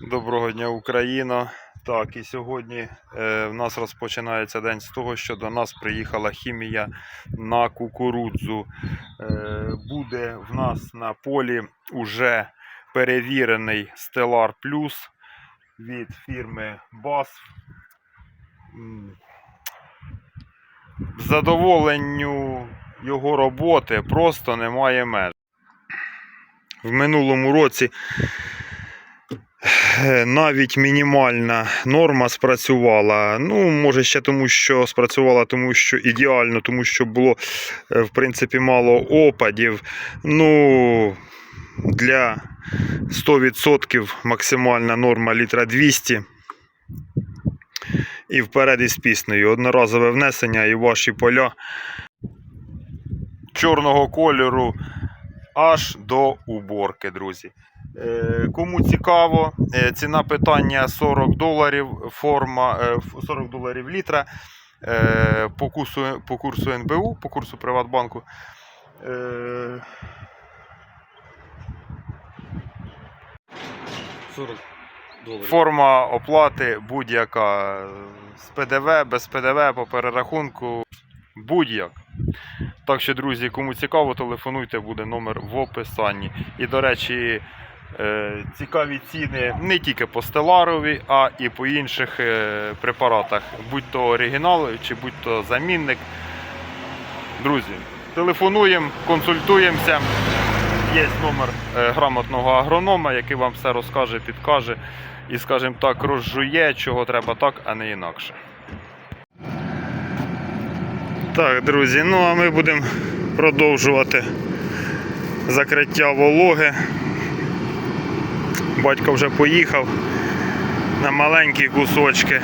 Доброго дня, Україна. Так, і сьогодні е, в нас розпочинається день з того, що до нас приїхала хімія на кукурудзу. Е, буде в нас на полі уже перевірений Stellar Plus від фірми BASF. М, Задоволенню його роботи просто немає меж. В минулому році навіть мінімальна норма спрацювала. Ну, може, ще тому, що спрацювала, тому що ідеально, тому що було, е, в принципі, мало опадів. Ну, для 100% максимальна норма літра 200. І вперед із піснею. Одноразове внесення і ваші поля чорного кольору аж до уборки, друзі. Е, Кому цікаво, е, ціна питання 40 доларів, форма е, 40 доларів літра е, по курсу, по курсу НБУ, по курсу Приватбанку. Е, 40 доларів. Форма оплати будь-яка з ПДВ, без ПДВ по перерахунку будь-як. Так що, друзі, кому цікаво, телефонуйте, буде номер в описанні. І, до речі, е, цікаві ціни не тільки по стеларові, а і по інших е, препаратах, будь то оригінал чи будь то замінник. Друзі, телефонуємо, консультуємося. Є номер е, грамотного агронома, який вам все розкаже, підкаже і, скажімо так, розжує, чого треба так, а не інакше. Так, друзі, ну а ми будемо продовжувати закриття вологи. Батько вже поїхав на маленькі кусочки.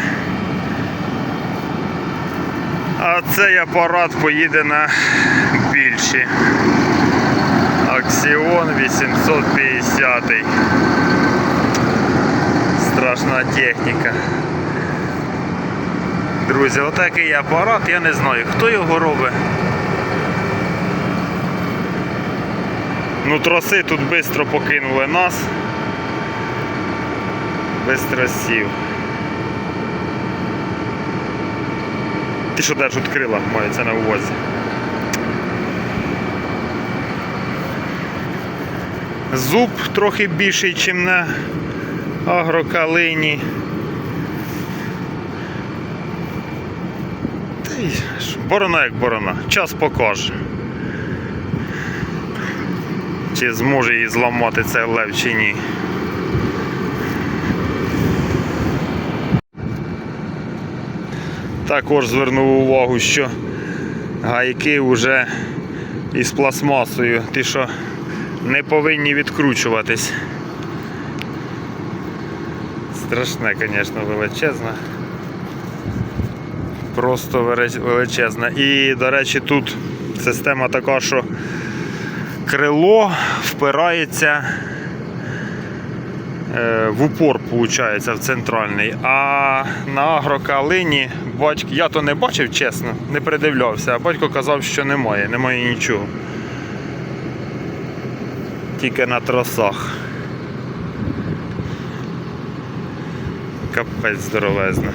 А цей апарат поїде на більші. Аксіон 850. Страшна техніка. Друзі, отакий апарат, я не знаю, хто його робить. Ну, троси тут швидко покинули нас. Без тросів. Ті, що держать крила, мається на увазі. Зуб трохи більший, ніж на агрокалині. Та й Борона як борона. Час покаже. Чи зможе її зламати цей лев чи ні. Також звернув увагу, що гайки вже із пластмасою, ті, що не повинні відкручуватись. Страшне, звісно, величезне. Просто велич- величезна. І, до речі, тут система така, що крило впирається в упор, виходить, в центральний. А на агрокалині батько, я то не бачив, чесно, не придивлявся, а батько казав, що немає, немає нічого. Тільки на тросах. Капець здоровезна.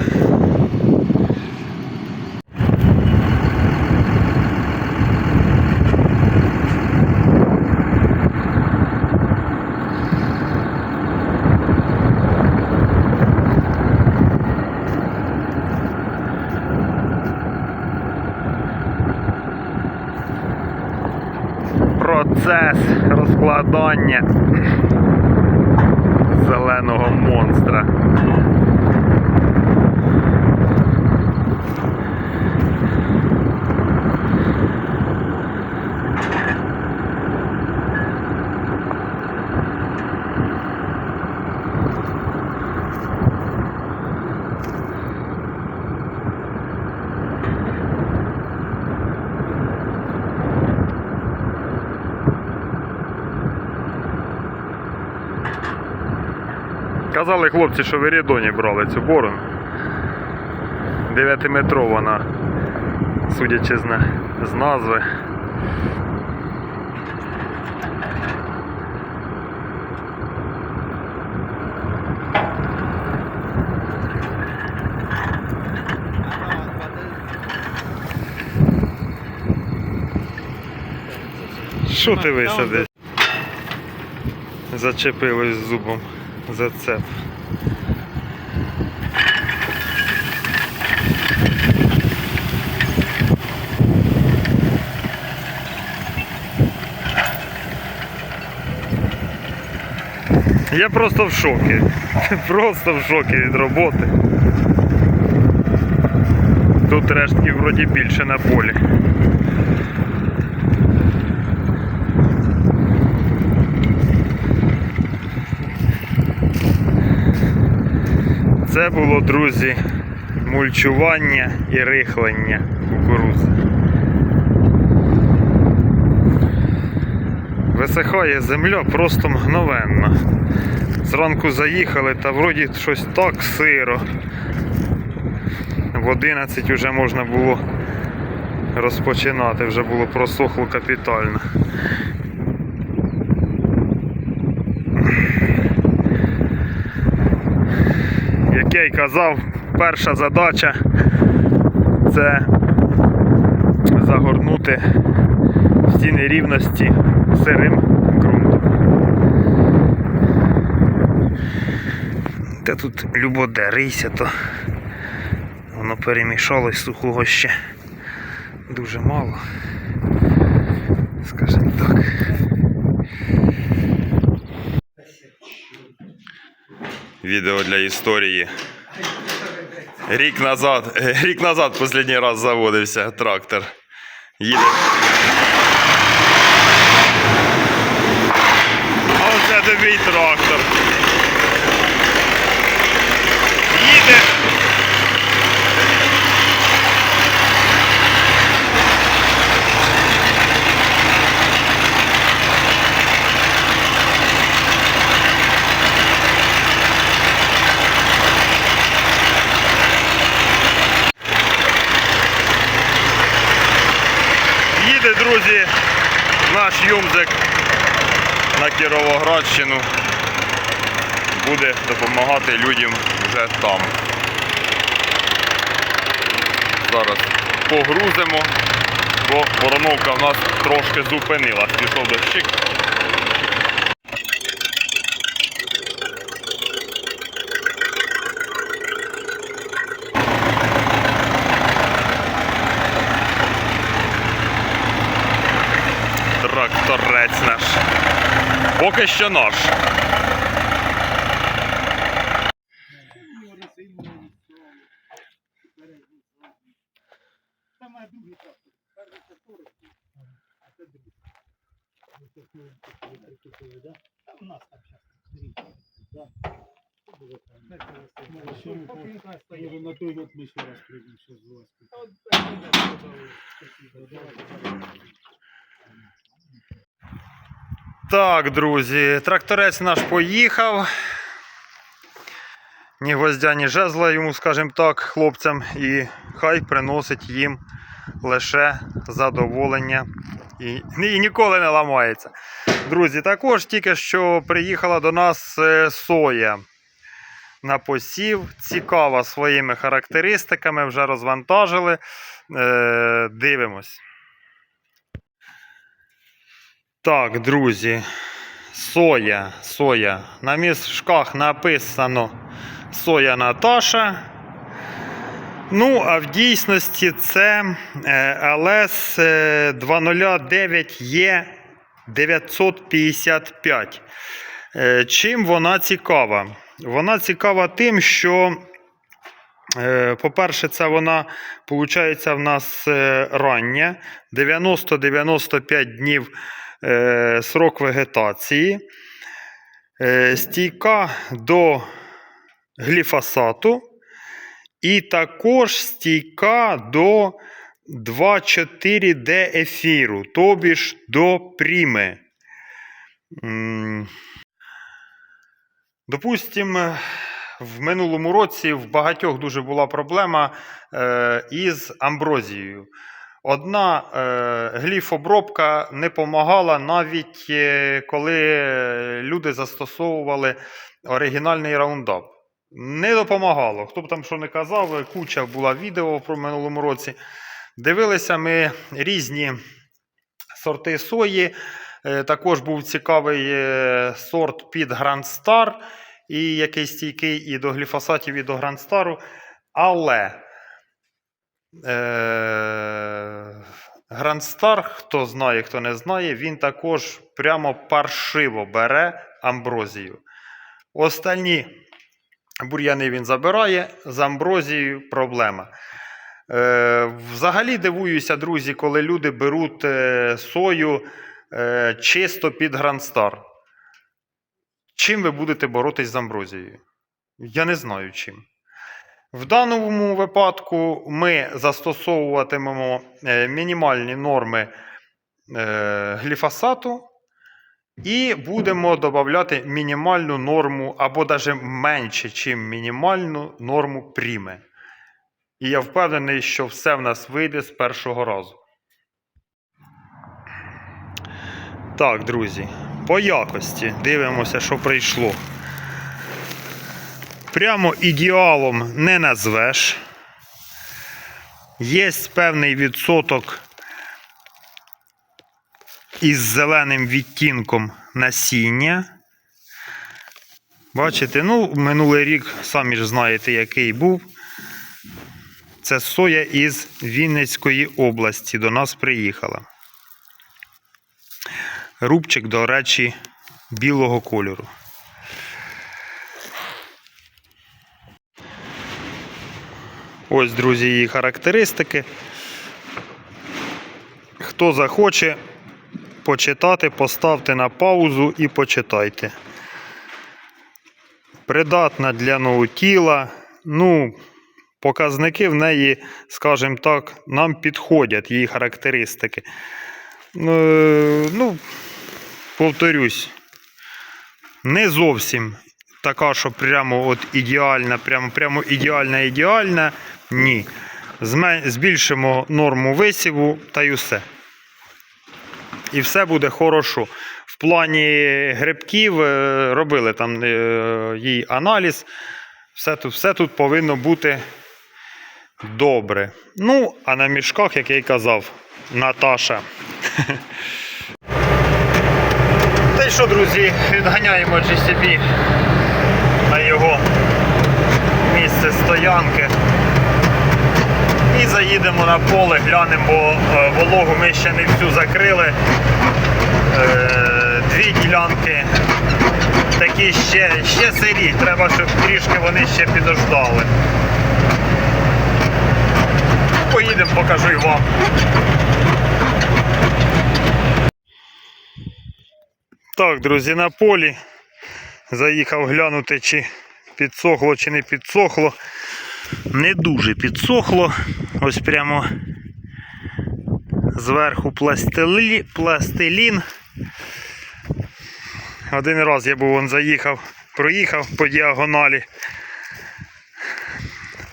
Розкладання зеленого монстра. казали хлопці, що в Ірідоні брали цю борон. 9-метрова судячи з, з назви. Що ти висадиш? Зачепилось зубом за цеп. Я просто в шокі. Просто в шокі від роботи. Тут рештків вроді більше на полі. Це було, друзі, мульчування і рихлення кукурудзи. Висихає земля просто мгновенно. Зранку заїхали та вроді щось так сиро. В 11 вже можна було розпочинати, вже було просохло капітально. Як я й казав, перша задача це загорнути всі нерівності сирим ґрунтом. Та тут любоде рийся, то воно перемішалось сухого ще дуже мало. Скажімо так. Відео для історії. Рік назад, рік назад останній раз заводився трактор. Їде. Оце тобі трактор. Їде. Їде, друзі, наш юмзик на Кіровоградщину. Буде допомагати людям вже там. Зараз погрузимо, бо вороновка в нас трошки зупинилась. Пішов дощик. Тракторець наш. Поки що наш. Ми ще раз прийдемо, ще з. Так, друзі, тракторець наш поїхав. Ні гвоздя, ні жезла йому, скажімо так, хлопцям, і хай приносить їм лише задоволення і, і ніколи не ламається. Друзі, також тільки що приїхала до нас е, соя на посів. Цікава своїми характеристиками, вже розвантажили. Е, дивимось. Так, друзі, соя, соя. На мішках написано соя Наташа. Ну, а в дійсності це е, ЛС 209 є 955. Е, Чим вона цікава? Вона цікава тим, що, е, по-перше, це вона, виходить, в нас е, рання, 90-95 днів е, срок вегетації, стійка до гліфосату, і також стійка до 2,4D ефіру, тобі ж до пріми. М, Допустим, в минулому році в багатьох дуже була проблема е, із амброзією. Одна е, гліфобробка не допомагала навіть е, коли люди застосовували оригінальний раундап. Не допомагало. Хто б там що не казав, куча була відео про минулому році. Дивилися ми різні сорти сої. Е, Також був цікавий е, сорт під Grand Star, і який стійкий і до гліфосатів, і до Grand Star. Але е, Grand Star, хто знає, хто не знає, він також прямо паршиво бере амброзію. Остальні бур'яни він забирає, з амброзією проблема. Е, взагалі дивуюся, друзі, коли люди беруть е, сою е, чисто під Грандстар. Чим ви будете боротись з амброзією? Я не знаю чим. В даному випадку ми застосовуватимемо е, мінімальні норми е, гліфосату і будемо додати мінімальну норму або навіть менше, ніж мінімальну норму пріми. І я впевнений, що все в нас вийде з першого разу. Так, друзі, по якості дивимося, що прийшло. Прямо ідеалом не назвеш. Є певний відсоток із зеленим відтінком насіння. Бачите, ну, минулий рік, самі ж знаєте, який був. Це соя із Вінницької області до нас приїхала. Рубчик, до речі, білого кольору. Ось, друзі, її характеристики. Хто захоче почитати, поставте на паузу і почитайте. Придатна для ноутіла. Ну, показники в неї, скажімо так, нам підходять її характеристики. Е, Ну, повторюсь, не зовсім така, що прямо от ідеальна, прямо, прямо ідеальна, ідеальна. Ні. Збільшимо норму висіву та й усе. І все буде хорошо. В плані грибків е, робили там е, їй аналіз. Все тут, все тут повинно бути добре. Ну, а на мішках, як я й казав, Наташа. Й що, друзі, відганяємо GCB на його місце стоянки. І заїдемо на поле, глянемо, бо е, вологу ми ще не всю закрили. Е, Дві ділянки такі ще, ще сирі. Треба, щоб трішки вони ще підождали. Поїдемо, покажу і вам. Так, друзі, на полі. Заїхав глянути, чи підсохло, чи не підсохло. Не дуже підсохло. Ось прямо зверху пластилі, пластилін. Один раз я був он заїхав, проїхав по діагоналі.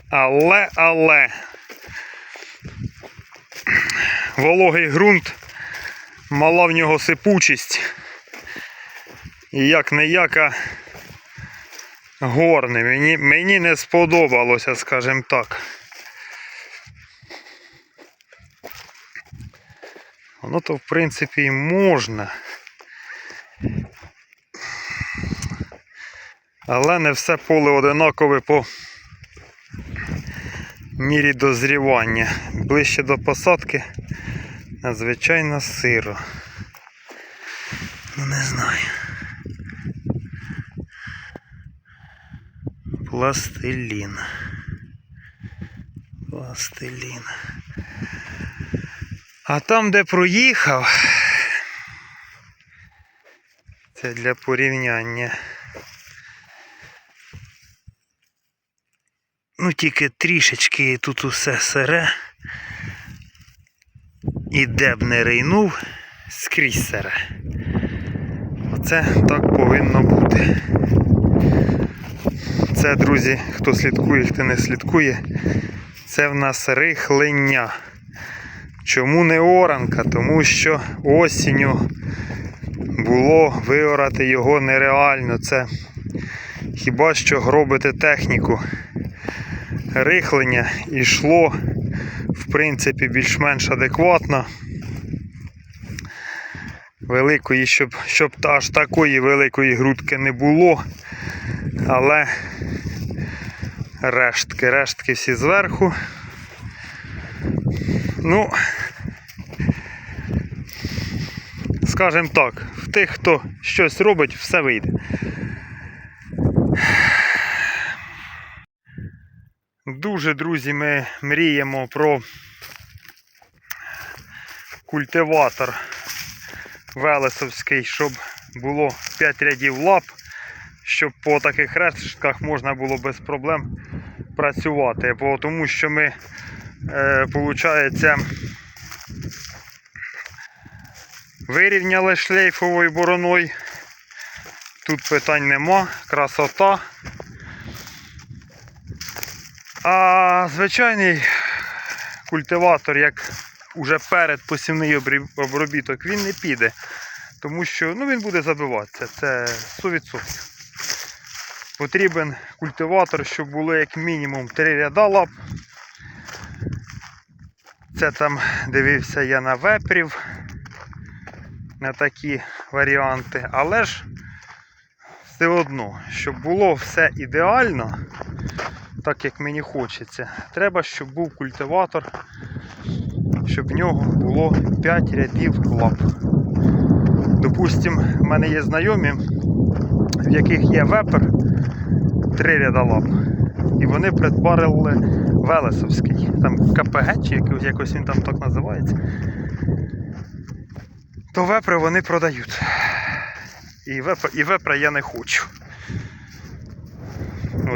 Але, але вологий ґрунт, мала в нього сипучість. Як не яка горне. Мені, мені не сподобалося, скажімо так. Воно то в принципі і можна. Але не все поле одинакове по мірі дозрівання. Ближче до посадки надзвичайно сиро. Ну не знаю. Пластилін. Пластилін. А там, де проїхав, це для порівняння. Ну, тільки трішечки тут усе сире. І де б не рейнув, скрізь сире. Оце так повинно. Це, друзі, хто слідкує, хто не слідкує, це в нас рихлення. Чому не оранка? Тому що осінню було виорати його нереально. Це хіба що гробити техніку. Рихлення йшло, в принципі, більш-менш адекватно. Великої, щоб, щоб аж такої великої грудки не було. Але рештки, рештки всі зверху. Ну, скажімо так, в тих, хто щось робить, все вийде. Дуже, друзі, ми мріємо про культиватор Велесовський, щоб було 5 рядів лап, щоб по таких рештках можна було без проблем працювати. Бо тому що ми, е, получається, вирівняли шлейфовою бороною. Тут питань нема, красота. А звичайний культиватор, як уже перед посівний обробіток, він не піде. Тому що ну, він буде забиватися. Це 100%. Потрібен культиватор, щоб було як мінімум 3 ряда лап. Це там дивився я на вепрів, на такі варіанти. Але ж все одно, щоб було все ідеально, так як мені хочеться, треба, щоб був культиватор, щоб в нього було 5 рядів лап. Допустим, в мене є знайомі, в яких є вепер 3 ряда лап. І вони придбарили Велесовський. Там КПГ чи якось, він там так називається. То вепри вони продають. І вепра, і вепра я не хочу.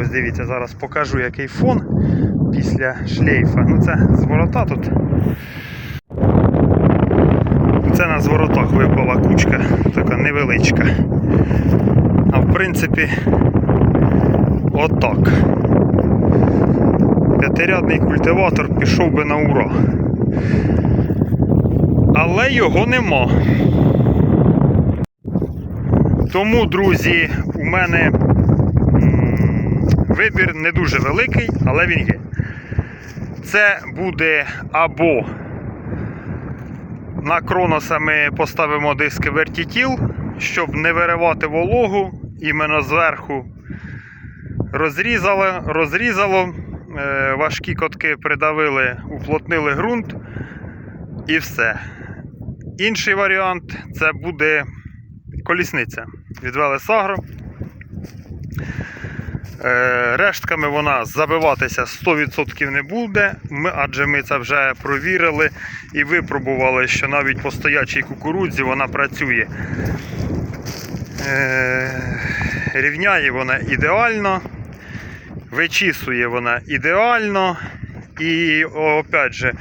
Ось дивіться, зараз покажу який фон після шлейфа. Ну це з ворота тут. На зворотах випала кучка, така невеличка. А в принципі, отак. П'ятирядний культиватор пішов би на ура. Але його нема. Тому, друзі, у мене вибір не дуже великий, але він є. Це буде або на кроноса ми поставимо диски вертітіл, щоб не виривати вологу, іменно зверху розрізало, розрізало, е, важкі котки придавили, уплотнили ґрунт і все. Інший варіант це буде колісниця від Велесагро. Е, Рештками вона забиватися 100% не буде, ми, адже ми це вже провірили і випробували, що навіть по стоячій кукурудзі вона працює. Е, Рівняє вона ідеально, вичісує вона ідеально. І опять же,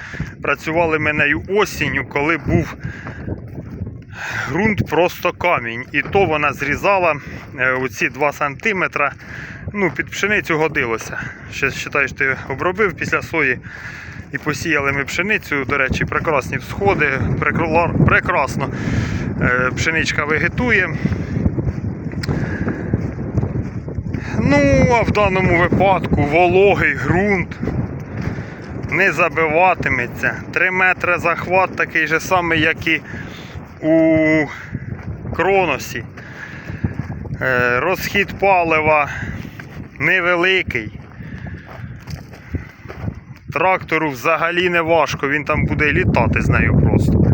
працювали ми нею осінню, коли був ґрунт просто камінь. І то вона зрізала е, оці 2 см. Ну, під пшеницю годилося. Ще вважаєш, ти обробив після сої і посіяли ми пшеницю. До речі, прекрасні всходи, прекрасно е, пшеничка вегетує. Ну, а в даному випадку вологий ґрунт не забиватиметься. 3 метри захват такий же самий, як і у Кроносі. Е, Розхід палива невеликий. Трактору взагалі не важко, він там буде літати з нею просто.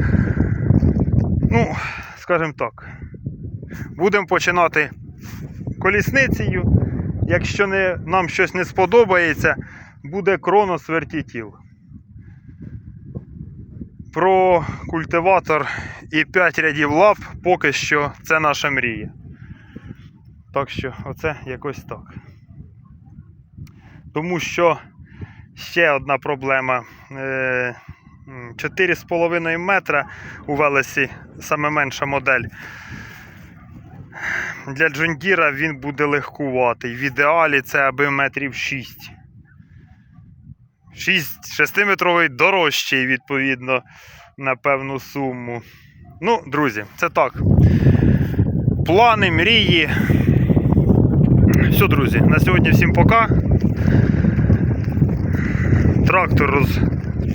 Ну, скажімо так. Будемо починати колісницею. Якщо не, нам щось не сподобається, буде Кронос Вертітіл. Про культиватор і 5 рядів лап поки що це наша мрія. Так що оце якось так. Тому що ще одна проблема. Е, 4,5 метра у Велесі саме менша модель. Для Джондіра він буде легкуватий. В ідеалі це аби метрів 6. 6 6-метровий дорожчий, відповідно, на певну суму. Ну, друзі, це так. Плани, мрії. Все, друзі, на сьогодні всім пока. Трактор роз...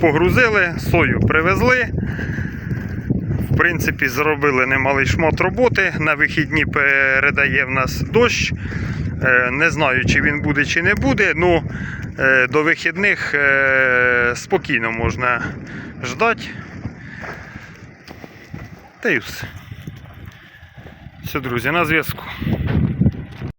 погрузили, сою привезли. В принципі, зробили немалий шмат роботи. На вихідні передає в нас дощ. Е, Не знаю, чи він буде, чи не буде. Ну, е, до вихідних е, спокійно можна ждати. Та й все. Все, друзі, на зв'язку.